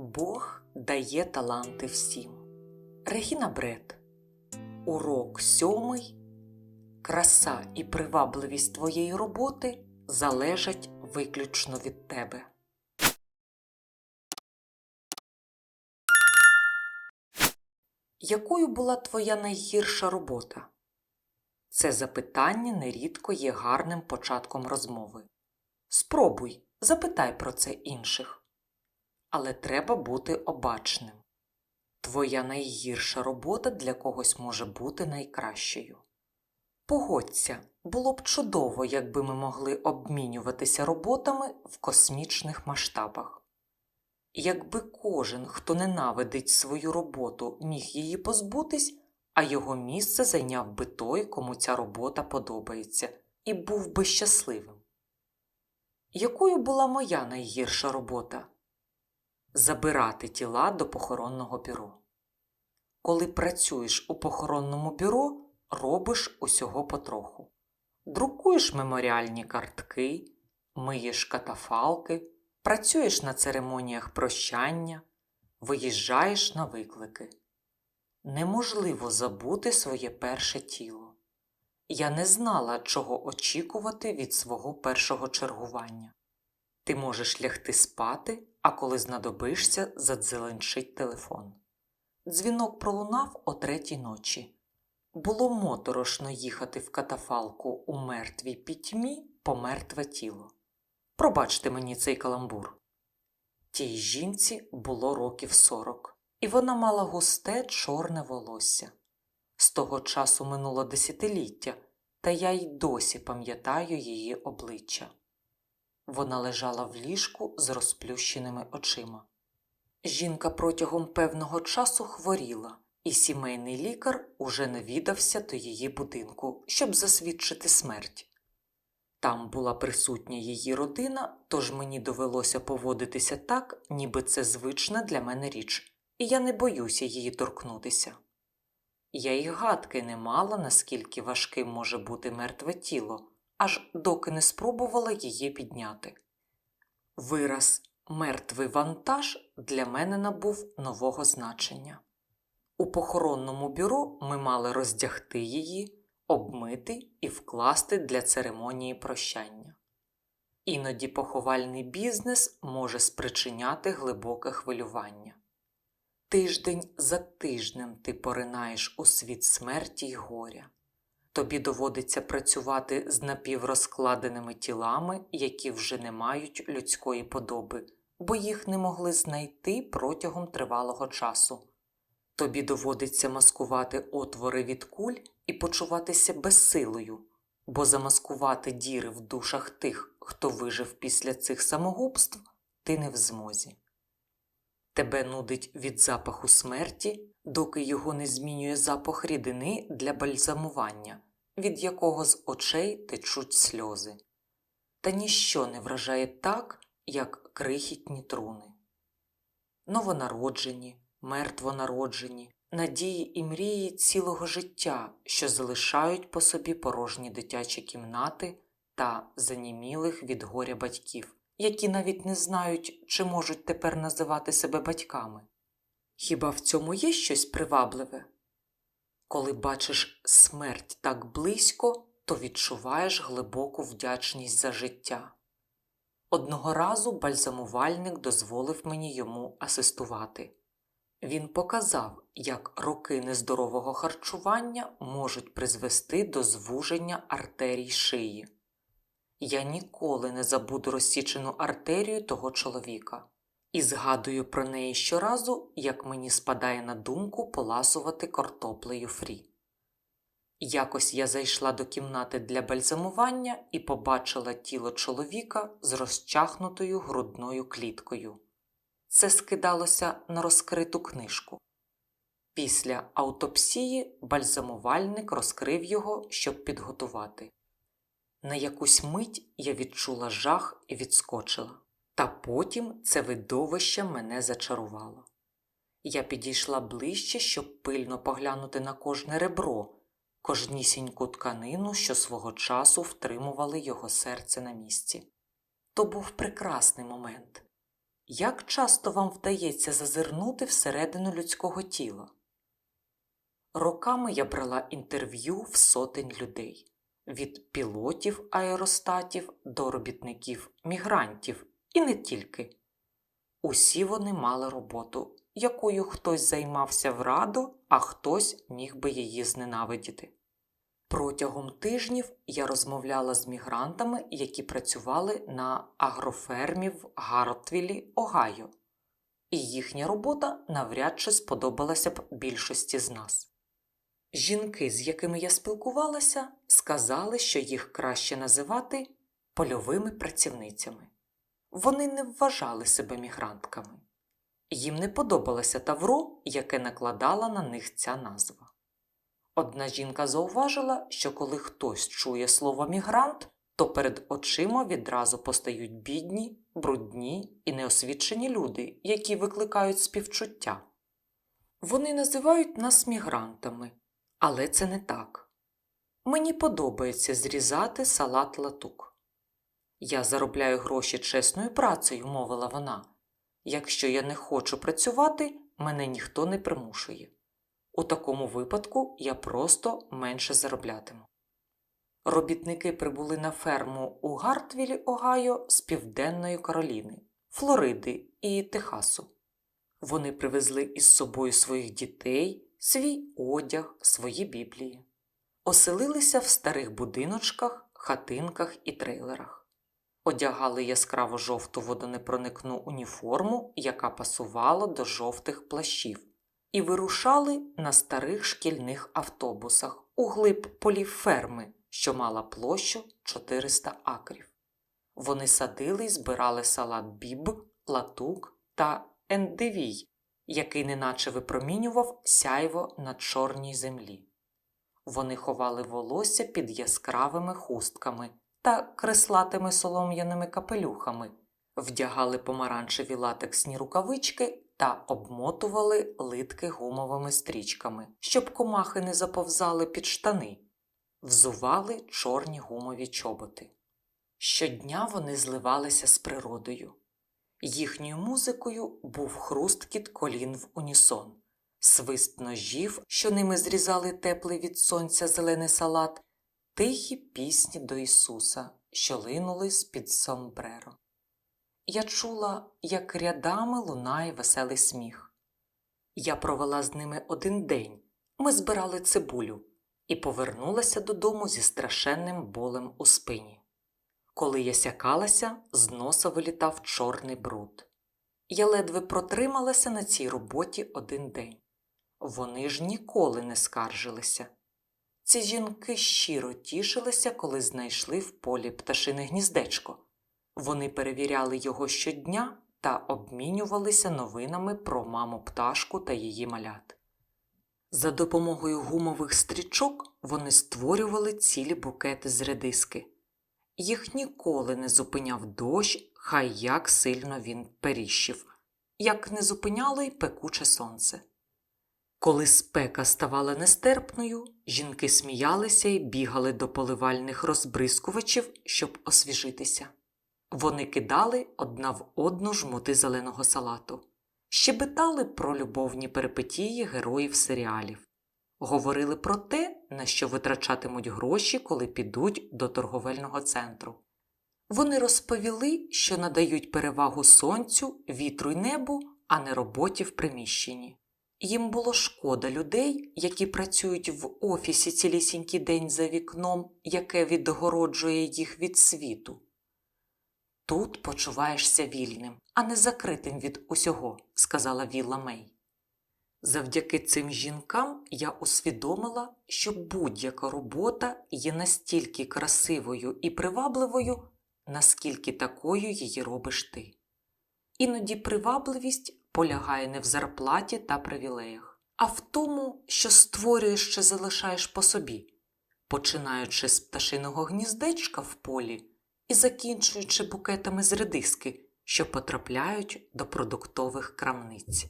Бог дає таланти всім. Регіна Бред. Урок сьомий. Краса і привабливість твоєї роботи залежать виключно від тебе. Якою була твоя найгірша робота? Це запитання нерідко є гарним початком розмови. Спробуй, запитай про це інших. Але треба бути обачним. Твоя найгірша робота для когось може бути найкращою. Погодься, було б чудово, якби ми могли обмінюватися роботами в космічних масштабах. Якби кожен, хто ненавидить свою роботу, міг її позбутись, а його місце зайняв би той, кому ця робота подобається, і був би щасливим. Якою була моя найгірша робота? Забирати тіла до похоронного бюро. Коли працюєш у похоронному бюро, робиш усього потроху. Друкуєш меморіальні картки, миєш катафалки, працюєш на церемоніях прощання, виїжджаєш на виклики. Неможливо забути своє перше тіло. Я не знала, чого очікувати від свого першого чергування. Ти можеш лягти спати, а коли знадобишся, задзеленчить телефон. Дзвінок пролунав о третій ночі. Було моторошно їхати в катафалку у мертвій пітьмі по мертве тіло. Пробачте мені цей каламбур. Тій жінці було років сорок, і вона мала густе чорне волосся. З того часу минуло десятиліття, та я й досі пам'ятаю її обличчя. Вона лежала в ліжку з розплющеними очима. Жінка протягом певного часу хворіла, і сімейний лікар уже навідався до її будинку, щоб засвідчити смерть. Там була присутня її родина, тож мені довелося поводитися так, ніби це звична для мене річ, і я не боюся її торкнутися. Я й гадки не мала, наскільки важким може бути мертве тіло, аж доки не спробувала її підняти. Вираз мертвий вантаж для мене набув нового значення. У похоронному бюро ми мали роздягти її, обмити і вкласти для церемонії прощання. Іноді поховальний бізнес може спричиняти глибоке хвилювання. Тиждень за тижнем ти поринаєш у світ смерті й горя. Тобі доводиться працювати з напіврозкладеними тілами, які вже не мають людської подоби, бо їх не могли знайти протягом тривалого часу. Тобі доводиться маскувати отвори від куль і почуватися безсилою, бо замаскувати діри в душах тих, хто вижив після цих самогубств, ти не в змозі. Тебе нудить від запаху смерті, доки його не змінює запах рідини для бальзамування, від якого з очей течуть сльози. Та ніщо не вражає так, як крихітні труни. Новонароджені, мертвонароджені, надії і мрії цілого життя, що залишають по собі порожні дитячі кімнати та занімілих від горя батьків які навіть не знають, чи можуть тепер називати себе батьками. Хіба в цьому є щось привабливе? Коли бачиш смерть так близько, то відчуваєш глибоку вдячність за життя. Одного разу бальзамувальник дозволив мені йому асистувати. Він показав, як роки нездорового харчування можуть призвести до звуження артерій шиї. Я ніколи не забуду розсічену артерію того чоловіка і згадую про неї щоразу, як мені спадає на думку поласувати картоплею фрі. Якось я зайшла до кімнати для бальзамування і побачила тіло чоловіка з розчахнутою грудною кліткою. Це скидалося на розкриту книжку. Після аутопсії бальзамувальник розкрив його, щоб підготувати. На якусь мить я відчула жах і відскочила, та потім це видовище мене зачарувало. Я підійшла ближче, щоб пильно поглянути на кожне ребро, кожнісіньку тканину, що свого часу втримували його серце на місці. То був прекрасний момент. як часто вам вдається зазирнути всередину людського тіла? Роками я брала інтерв'ю в сотень людей від пілотів аеростатів до робітників мігрантів і не тільки. Усі вони мали роботу, якою хтось займався в раду, а хтось міг би її зненавидіти. Протягом тижнів я розмовляла з мігрантами, які працювали на агрофермі в Гартвілі, Огайо, і їхня робота навряд чи сподобалася б більшості з нас. Жінки, з якими я спілкувалася, сказали, що їх краще називати польовими працівницями. Вони не вважали себе мігрантками. Їм не подобалося тавро, яке накладала на них ця назва. Одна жінка зауважила, що коли хтось чує слово мігрант, то перед очима відразу постають бідні, брудні і неосвічені люди, які викликають співчуття. Вони називають нас мігрантами, але це не так. Мені подобається зрізати салат латук. Я заробляю гроші чесною працею, мовила вона. Якщо я не хочу працювати, мене ніхто не примушує. У такому випадку я просто менше зароблятиму. Робітники прибули на ферму у Гартвілі, Огайо з Південної Кароліни, Флориди і Техасу. Вони привезли із собою своїх дітей, свій одяг, свої біблії, оселилися в старих будиночках, хатинках і трейлерах, одягали яскраво жовту водонепроникну уніформу, яка пасувала до жовтих плащів і вирушали на старих шкільних автобусах у глиб полів ферми, що мала площу 400 акрів. Вони садили й збирали салат біб, латук та ендивій, який неначе випромінював сяйво на чорній землі. Вони ховали волосся під яскравими хустками та креслатими солом'яними капелюхами, вдягали помаранчеві латексні рукавички та обмотували литки гумовими стрічками, щоб комахи не заповзали під штани, взували чорні гумові чоботи. Щодня вони зливалися з природою. Їхньою музикою був хрусткіт колін в унісон, свист ножів, що ними зрізали теплий від сонця зелений салат, тихі пісні до Ісуса, що линули з-під сомбреро я чула, як рядами лунає веселий сміх. Я провела з ними один день, ми збирали цибулю і повернулася додому зі страшенним болем у спині. Коли я сякалася, з носа вилітав чорний бруд. Я ледве протрималася на цій роботі один день. Вони ж ніколи не скаржилися. Ці жінки щиро тішилися, коли знайшли в полі пташине гніздечко. Вони перевіряли його щодня та обмінювалися новинами про маму пташку та її малят. За допомогою гумових стрічок вони створювали цілі букети з редиски. Їх ніколи не зупиняв дощ, хай як сильно він періщив, як не зупиняло й пекуче сонце. Коли спека ставала нестерпною, жінки сміялися і бігали до поливальних розбризкувачів, щоб освіжитися. Вони кидали одна в одну жмути зеленого салату, щебетали про любовні перипетії героїв серіалів, говорили про те, на що витрачатимуть гроші, коли підуть до торговельного центру. Вони розповіли, що надають перевагу сонцю, вітру й небу, а не роботі в приміщенні. Їм було шкода людей, які працюють в офісі цілісінький день за вікном, яке відгороджує їх від світу. Тут почуваєшся вільним, а не закритим від усього, сказала Вілла Мей. Завдяки цим жінкам я усвідомила, що будь-яка робота є настільки красивою і привабливою, наскільки такою її робиш ти. Іноді привабливість полягає не в зарплаті та привілеях, а в тому, що створюєш чи залишаєш по собі, починаючи з пташиного гніздечка в полі і закінчуючи букетами з редиски, що потрапляють до продуктових крамниць.